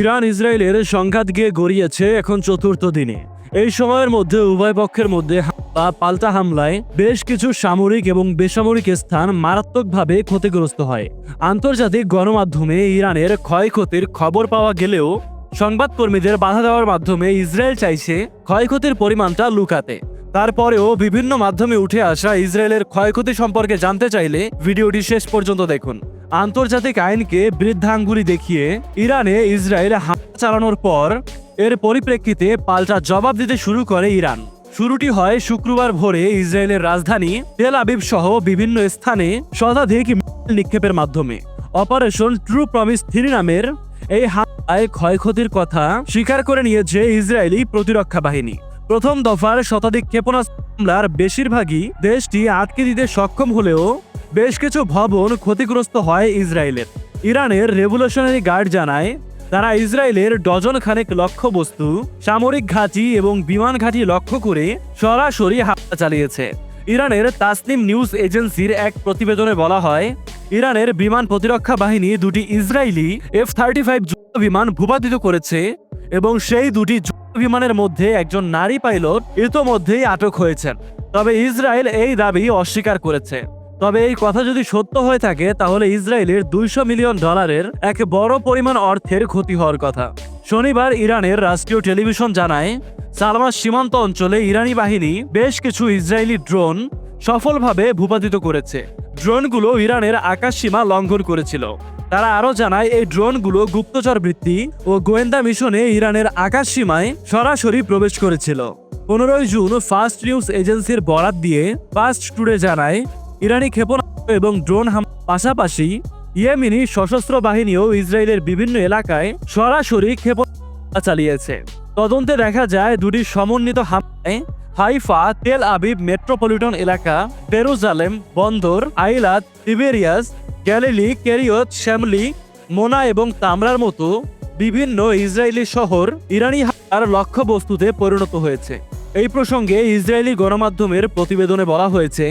Iran ইসরায়েলের সংঘাত গিয়ে গড়িয়েছে এখন চতুর্থ দিনে। এই সময়ের মধ্যে উভয় পক্ষের মধ্যে হামলা, পাল্টা হামলায় বেশ কিছু সামরিক এবং বেসামরিক স্থান মারাত্মকভাবে ক্ষতিগ্রস্ত হয়। আন্তর্জাতিক গণমাধ্যমে ইরানের ক্ষয়ক্ষতির খবর পাওয়া গেলেও সংবাদকর্মীদের বাধা দেওয়ার মাধ্যমে ইসরায়েল চাইছে ক্ষয়ক্ষতির পরিমাণটা লুকাতে। তারপরেও বিভিন্ন মাধ্যমে উঠে আসা ইসরায়েলের ক্ষয়ক্ষতি সম্পর্কে জানতে চাইলে ভিডিওটি শেষ পর্যন্ত দেখুন। আন্তর্জাতিক আইনকে বৃদ্ধাঙ্গুলি দেখিয়ে ইরানে ইসরায়েল হামলা চালানোর পর এর পরিপ্রেক্ষিতে পাল্টা জবাব দিতে শুরু করে ইরান। শুরুটি হয় শুক্রবার ভোরে ইসরায়েলের রাজধানী তেল আবিব সহ বিভিন্ন স্থানে শতাধিক নিক্ষেপের মাধ্যমে। অপারেশন ট্রু প্রমিস থ্রি নামের এই হামলায় ক্ষয়ক্ষতির কথা স্বীকার করে নিয়েছে ইসরায়েলি প্রতিরক্ষা বাহিনী। প্রথম দফার শতাধিক ক্ষেপণাস্ত্র হামলার বেশিরভাগই দেশটি আটকে দিতে সক্ষম হলেও বেশ কিছু ভবন ক্ষতিগ্রস্ত হয় ইসরায়েলের। ইরানের রেভলিউশনারি গার্ড জানায়, তারা ইসরায়েলের ডজন খানেক লক্ষ্যবস্তু, সামরিক ঘাঁটি এবং বিমান ঘাঁটি লক্ষ্য করে সরাসরি হামলা চালিয়েছে। ইরানের তাসলিম নিউজ এজেন্সির এক প্রতিবেদনে বলা হয়, ইরানের বিমান প্রতিরক্ষা বাহিনী দুটি ইসরায়েলি এফ থার্টি ফাইভ যুদ্ধ বিমান ভূপাতিত করেছে এবং সেই দুটি বিমানের মধ্যে একজন নারী পাইলট ইতোমধ্যেই আটক হয়েছেন। তবে ইসরায়েল এই দাবি অস্বীকার করেছে। তবে এই কথা যদি সত্য হয়ে থাকে, তাহলে ইসরায়েলের দুইশো মিলিয়ন ডলারের এক বড় পরিমাণ অর্থের ক্ষতি হওয়ার কথা। শনিবার ইরানের রাষ্ট্রীয় টেলিভিশন জানায়, সালমা সীমান্ত অঞ্চলে ইরানি বাহিনী বেশ কিছু ইসরায়েলি ড্রোন সফলভাবে ভূপাতিত করেছে। ড্রোনগুলো ইরানের আকাশ সীমা লঙ্ঘন করেছিল। তারা আরও জানায়, এই ড্রোনগুলো গুপ্তচর বৃত্তি ও গোয়েন্দা মিশনে ইরানের আকাশ সীমায় সরাসরি প্রবেশ করেছিল। পনেরোই জুন ফার্স্ট নিউজ এজেন্সির বরাত দিয়ে ফার্স্ট টুডে জানায়, ইরানি ক্ষেপণাস্ত্র এবং ড্রোন হাম পাশাপাশি ইয়েমিনি সশস্ত্র বাহিনীও ইসরায়েলের বিভিন্ন এলাকায় সরাসরি ক্ষেপণাস্ত্র চালিয়েছে। তদন্তে দেখা যায়, দুটি সমন্বিত হামলায় হাইফা, তেল আবিব মেট্রোপলিটন এলাকা, পেরুজালেম বন্দর, আইলাত, তিবেরিয়াস গ্যালিলি, কেরিয়ত, শ্যামলি, মোনা এবং তামরার মতো বিভিন্ন ইসরায়েলি শহর ইরানি হামলার লক্ষ্যবস্তুতে পরিণত হয়েছে। এই প্রসঙ্গে ইসরায়েলি গণমাধ্যমের প্রতিবেদনে বলা হয়েছে,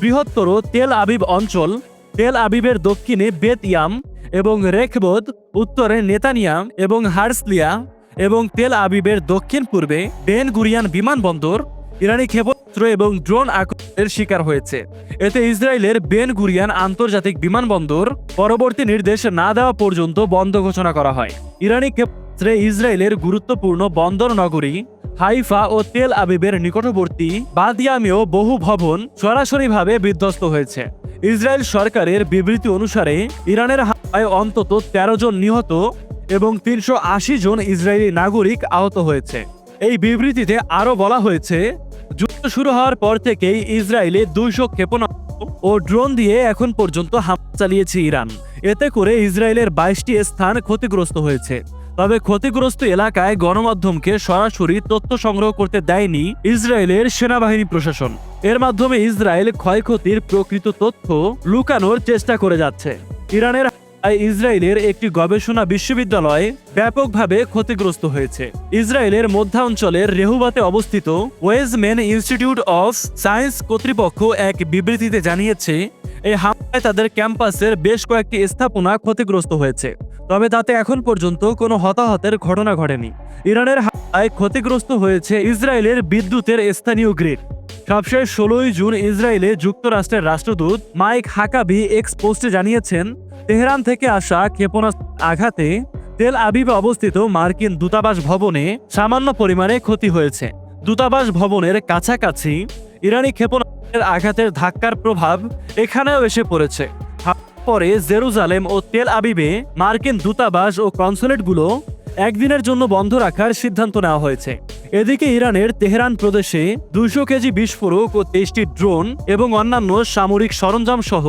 বৃহত্তর তেল আবিব অঞ্চল, তেল আবিবের দক্ষিণে বেত ইয়াম এবং রেখবোদ উত্তরে নেতানিয়াম এবং হার্সলিয়া এবং তেল আবিবের দক্ষিণ পূর্বে বেন গুরিয়ান বিমানবন্দর, ইরানি ক্ষেপণাস্ত্র এবং ড্রোন আক্রমণের শিকার হয়েছে। এতে ইসরায়েলের বেন গুরিয়ান আন্তর্জাতিক বিমানবন্দর পরবর্তী নির্দেশ না দেওয়া পর্যন্ত বন্ধ ঘোষণা করা হয়। ইরানি ক্ষেপণাস্ত্রে ইসরায়েলের গুরুত্বপূর্ণ বন্দর নগরী হাইফা ও তেল আবিবের নিকটবর্তী বাদিয়ামেও বহু ভবন সরাসরিভাবে বিধ্বস্ত হয়েছে। ইসরায়েল সরকারের বিবৃতি অনুসারে, ইরানের হামলায় অন্তত তেরো জন নিহত এবং তিনশো আশি জন ইসরায়েলি নাগরিক আহত হয়েছে। এই বিবৃতিতে আরও বলা হয়েছে যুদ্ধ শুরু হওয়ার পর থেকেই ইসরায়েলে দুইশো ক্ষেপণাস্ত্র ও ড্রোন দিয়ে এখন পর্যন্ত হামলা চালিয়েছে ইরান। এতে করে ইসরায়েলের বাইশটি স্থান ক্ষতিগ্রস্ত হয়েছে। তবে ক্ষতিগ্রস্ত এলাকায় গণমাধ্যমকে সরাসরি তথ্য সংগ্রহ করতে দেয়নি ইসরায়েলের সেনাবাহিনী প্রশাসন। এর মাধ্যমে ইসরায়েল ক্ষয়ক্ষতির প্রকৃত তথ্য লুকানোর চেষ্টা করে যাচ্ছে। ইরানের হামলায় ইসরায়েলের একটি গবেষণা বিশ্ববিদ্যালয় ব্যাপকভাবে ক্ষতিগ্রস্ত হয়েছে। ইসরায়েলের মধ্যাঞ্চলের রেহুবাতে অবস্থিত ওয়েজমেন ইনস্টিটিউট অফ সায়েন্স কর্তৃপক্ষ এক বিবৃতিতে জানিয়েছে এই হামলায় তাদের ক্যাম্পাসের বেশ কয়েকটি স্থাপনা ক্ষতিগ্রস্ত হয়েছে। তবে তাতে এখন পর্যন্ত কোনো হতাহতের ঘটনা ঘটেনি। ইরানের হামলায় ক্ষতিগ্রস্ত হয়েছে ইসরায়েলের বিদ্যুতের স্থানীয় গ্রিড। সবশেষ ষোলোই জুন ইসরায়েলে যুক্তরাষ্ট্রের রাষ্ট্রদূত মাইক হাকাবি এক্স পোস্টে জানিয়েছেন তেহরান থেকে আসা ক্ষেপণাস্ত্র আঘাতে তেল আবিবে অবস্থিত মার্কিন দূতাবাস ভবনে সামান্য পরিমাণে ক্ষতি হয়েছে। দূতাবাস ভবনের কাছাকাছি ইরানি ক্ষেপণাস্ত্রের আঘাতের ধাক্কার প্রভাব এখানেও এসে পড়েছে। পরে জেরুজালেম ও তেল আবিবে মার্কিন দূতাবাস ও কনসুলেটগুলো একদিনের জন্য বন্ধ রাখার সিদ্ধান্ত নেওয়া হয়েছে। এদিকে ইরানের তেহরান প্রদেশে দুইশো কেজি বিস্ফোরক ও তেইশটি ড্রোন এবং অন্যান্য সামরিক সরঞ্জাম সহ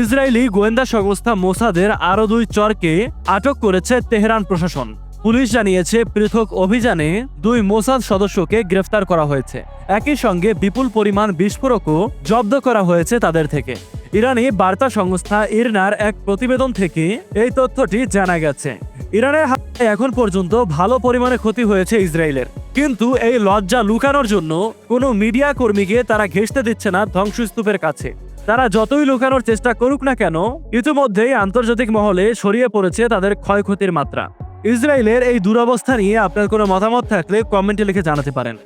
ইসরায়েলি গোয়েন্দা সংস্থা মোসাদের আরও দুই চরকে আটক করেছে তেহরান প্রশাসন। পুলিশ জানিয়েছে, পৃথক অভিযানে দুই মোসাদ সদস্যকে গ্রেফতার করা হয়েছে। একই সঙ্গে বিপুল পরিমাণ বিস্ফোরকও জব্দ করা হয়েছে তাদের থেকে। ইরানি বার্তা সংস্থা ইরনার এক প্রতিবেদন থেকে এই তথ্যটি জানা গেছে। ইরানের হাতে এখন পর্যন্ত ভালো পরিমাণে ক্ষতি হয়েছে ইসরায়েলের। কিন্তু এই লজ্জা লুকানোর জন্য কোনো মিডিয়া কর্মীকে তারা ঘেঁষতে দিচ্ছে না ধ্বংসস্তূপের কাছে। তারা যতই লুকানোর চেষ্টা করুক না কেন, ইতিমধ্যেই আন্তর্জাতিক মহলে ছড়িয়ে পড়েছে তাদের ক্ষয়ক্ষতির মাত্রা। ইসরায়েলের এই দুরবস্থা নিয়ে আপনার কোনো মতামত থাকলে কমেন্টে লিখে জানাতে পারেন।